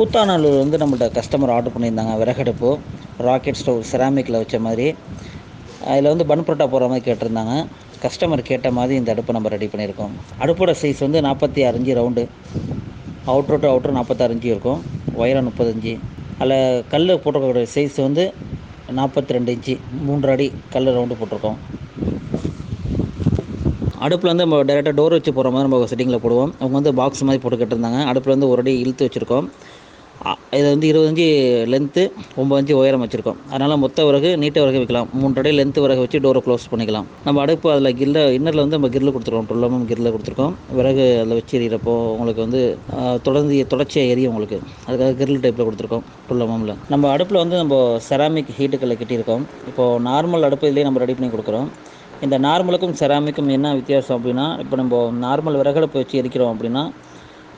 கூத்தாநல்லூர் வந்து நம்மள்ட்ட customer order பண்ணியிருந்தாங்க விறகடுப்பு ராக்கெட் ஸ்டவ் செராமிக்கில் வச்ச மாதிரி. அதில் வந்து பன் புரோட்டா போடுற மாதிரி கேட்டிருந்தாங்க. கஸ்டமர் கேட்ட மாதிரி இந்த அடுப்பை நம்ம ரெடி பண்ணியிருக்கோம். அடுப்போட சைஸ் வந்து நாற்பத்தி அஞ்சு ரவுண்டு அவுட்ரு டு அவுட்ரு நாற்பத்தாறு இருக்கும். ஒயரம் முப்பத்தஞ்சு அதில் கல் போட்டிருக்கக்கூடிய சைஸ் வந்து நாற்பத்தி ரெண்டு இன்ச்சு. மூன்று அடி கல் ரவுண்டு போட்டிருக்கோம். அடுப்பில் வந்து நம்ம டேரெக்டாக டோர் வச்சு போகிற மாதிரி நம்ம செட்டிங்கில் போடுவோம். அவங்க வந்து பாக்ஸ் மாதிரி போட்டு கேட்டிருந்தாங்க. அடுப்பில் வந்து ஒரு அடி இழுத்து வச்சுருக்கோம். இது வந்து இருபது இஞ்சி லென்த்து ஒம்பது இஞ்சி உயரம் வச்சுருக்கோம். அதனால் மொத்த விறகு நீட்டை விறகு வைக்கலாம் மூன்றடை லென்த்து விறகு வச்சு டோரை க்ளோஸ் பண்ணிக்கலாம். நம்ம அடுப்பு அதில் கில்ல இன்னரில் வந்து நம்ம கிரில் கொடுத்துருக்கோம். டுள்ளமும் கிரில் கொடுத்துருக்கோம். விறகு அதில் வச்சு எறிகிறப்போ உங்களுக்கு வந்து தொடர்ந்து தொடர்ச்சியாக எரியும் உங்களுக்கு. அதுக்காக கிரில் டைப்பில் கொடுத்துருக்கோம். டுள்ளமமில் நம்ம அடுப்பில் வந்து நம்ம செராமிக் ஹீட்டுக்களை கட்டியிருக்கோம். இப்போது நார்மல் அடுப்பு இதிலே நம்ம ரெடி பண்ணி கொடுக்குறோம். இந்த நார்மலுக்கும் செராமிக்கும் என்ன வித்தியாசம் அப்படின்னா இப்போ நம்ம நார்மல் விறகடுப்பு வச்சு எரிக்கிறோம் அப்படின்னா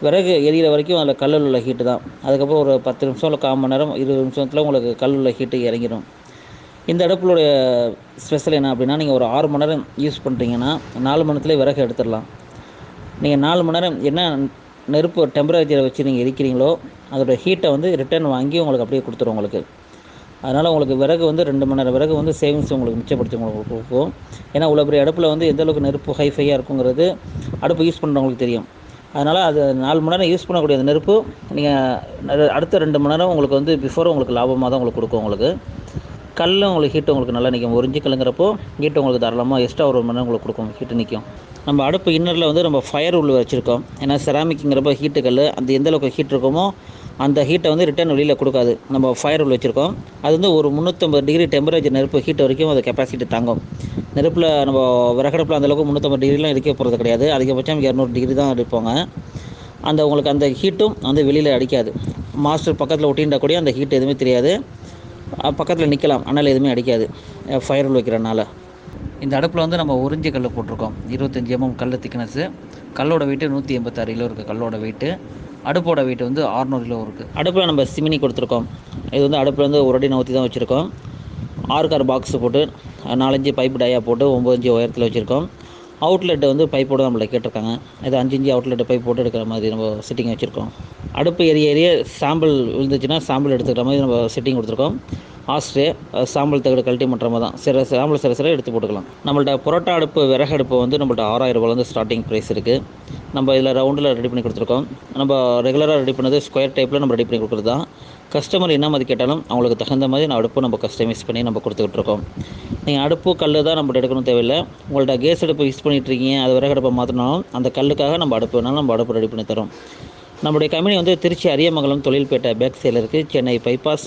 விறகு எரியிற வரைக்கும் அதில் கல்லில் உள்ள ஹீட்டு தான். அதுக்கப்புறம் ஒரு பத்து நிமிஷம் இல்லை கால் மணி நேரம் இருபது நிமிஷத்தில் உங்களுக்கு கல் உள்ள ஹீட்டு இறங்கிடும் இந்த அடுப்புடைய ஸ்பெஷல் என்ன அப்படின்னா நீங்கள் ஒரு ஆறு மணி நேரம் யூஸ் பண்ணுறீங்கன்னா நாலு மணி நேரத்துலேயே விறகு எடுத்துடலாம். நீங்கள் நாலு மணி நேரம் என்ன நெருப்பு டெம்பரேச்சரை வச்சு நீங்கள் எரிக்கிறீங்களோ அதோட ஹீட்டை வந்து ரிட்டர்ன் வாங்கி உங்களுக்கு அப்படியே கொடுத்துரும் உங்களுக்கு. அதனால் உங்களுக்கு விறகு வந்து ரெண்டு மணி நேரம் விறகு வந்து சேவிங்ஸ் உங்களுக்கு மிச்சப்படுத்தி உங்களுக்கு கொடுக்கும். ஏன்னா இவ்வளோ பெரிய அடுப்பில் வந்து எந்தளவுக்கு நெருப்பு ஹைஃபையாக இருக்குங்கிறது அடுப்பு யூஸ் பண்ணுறவங்களுக்கு தெரியும். அதனால் அது நாலு மணி நேரம் யூஸ் பண்ணக்கூடிய அந்த நெருப்பு நீங்கள் அடுத்த ரெண்டு மணி நேரம் உங்களுக்கு வந்து பிஃபோர் உங்களுக்கு லாபமாக தான் உங்களுக்கு கொடுக்கும் உங்களுக்கு. கல்லும் உங்களுக்கு ஹீட்டு உங்களுக்கு நல்லா நிற்கும் ஒரு கல்லுங்கிறப்போ ஹீட்டு உங்களுக்கு தாராளமாக எக்ஸ்ட்ரா ஒரு மணி நேரம் உங்களுக்கு கொடுக்கும். ஹீட்டு நிற்கும் நம்ம அடுப்பு இன்னரில் வந்து நம்ம ஃபயர் உள்ள வச்சுருக்கோம். ஏன்னா செராமிக்குங்கிறப்ப ஹீட்டு கல் அந்த எந்த அளவுக்கு ஹீட் இருக்குமோ அந்த ஹீட்டை வந்து ரிட்டர்ன் வெளியில் கொடுக்காது. நம்ம ஃபயர் உள்ள வச்சுருக்கோம். அது வந்து ஒரு முந்நூற்றம்பது டிகிரி டெம்பரேச்சர் நெருப்பு ஹீட் வரைக்கும் அது கெப்பாசிட்டி தாங்கும். நெருப்பில் நம்ம விறகடுப்பில் அந்த அளவுக்கு முந்நூற்றம்பது டிகிரிலாம் இருக்க போகிறது கிடையாது. அதிகபட்சம் இரநூறு டிகிரி தான் இருப்பாங்க அந்த உங்களுக்கு அந்த ஹீட்டும் வந்து வெளியில் அடிக்காது. மாஸ்டர் பக்கத்தில் ஒட்டின்றா கூட அந்த ஹீட் எதுவுமே தெரியாது. பக்கத்தில் நிற்கலாம் ஆனால் எதுவுமே அடிக்காது. ஃபயர் உள்ள வைக்கிறனால இந்த அடுப்பில் வந்து நம்ம உறிஞ்சி கல் போட்டிருக்கோம். இருபத்தஞ்சி எம்எம் கல் திக்னஸ்ஸு கல்லோட வெயிட்டு நூற்றி எண்பத்தாறு. கிலோ இருக்குது கல்லோட வெயிட்டு அடுப்போட வெயிட் வந்து 600 கிலோ இருக்குது அடுப்பில் நம்ம சிமினி கொடுத்துருக்கோம். இது வந்து அடுப்பில் வந்து ஒரு அடி நவுத்தி தான் வச்சுருக்கோம். ஆறு கார் பாக்ஸ் போட்டு நாலஞ்சு பைப் டயா போட்டு ஒம்பது இன்ச்சு உயரத்தில் வச்சுருக்கோம். அவுட்லெட் வந்து பைப்போடு நம்மளை கேட்டிருக்காங்க. இது அஞ்சு இன்ச்சு அவுட்லெட் பைப் போட்டு எடுக்கிற மாதிரி நம்ம செட்டிங் வச்சுருக்கோம். அடுப்பு எரிய எரிய சாம்பிள் விழுந்துச்சுன்னா சாம்பிள் எடுத்துக்கிற மாதிரி நம்ம செட்டிங் கொடுத்துருக்கோம். ஆஸ்ட்ரே சாம்பல் தகடு கழட்டி பண்ணுற தான். சிற சாம்பல் சிற சிற எடுத்து போட்டுக்கலாம். நம்மள்ட்ட புரோட்டா அடுப்பு விறகு அடுப்பு வந்து நம்மள்ட்ட ஆறாயிரம் ரூபாயிலேருந்து ஸ்டார்டிங் ப்ரைஸ் இருக்குது நம்ம இதில் ரவுண்டில் ரெடி பண்ணி கொடுத்துருக்கோம். நம்ம ரெகுலராக ரெடி பண்ணது ஸ்கொயர் டைப்பில் நம்ம ரெடி பண்ணி கொடுக்குறது தான். கஸ்டமர் என்ன மாதிரி கேட்டாலும் அவங்களுக்கு தகுந்த மாதிரி நான் அடுப்பு நம்ம கஸ்டமைஸ் பண்ணி நம்ம கொடுத்துக்கிட்டு இருக்கோம். நீங்கள் அடுப்பு கல் தான் நம்ம எடுக்கணும் தேவையில்லை. உங்கள்ட்ட கேஸ் அடுப்பு யூஸ் பண்ணிகிட்டு இருக்கீங்க அது விறகு அடுப்பை மாற்றினாலும் அந்த கல்லுக்காக நம்ம அடுப்பு வேணாலும் நம்ம அடுப்பு ரெடி பண்ணி தரோம். நம்முடைய கம்பெனி வந்து திருச்சி அரியமங்கலம் தொழில்பேட்டை பேக் சைடில் இருக்குது சென்னை பைபாஸ்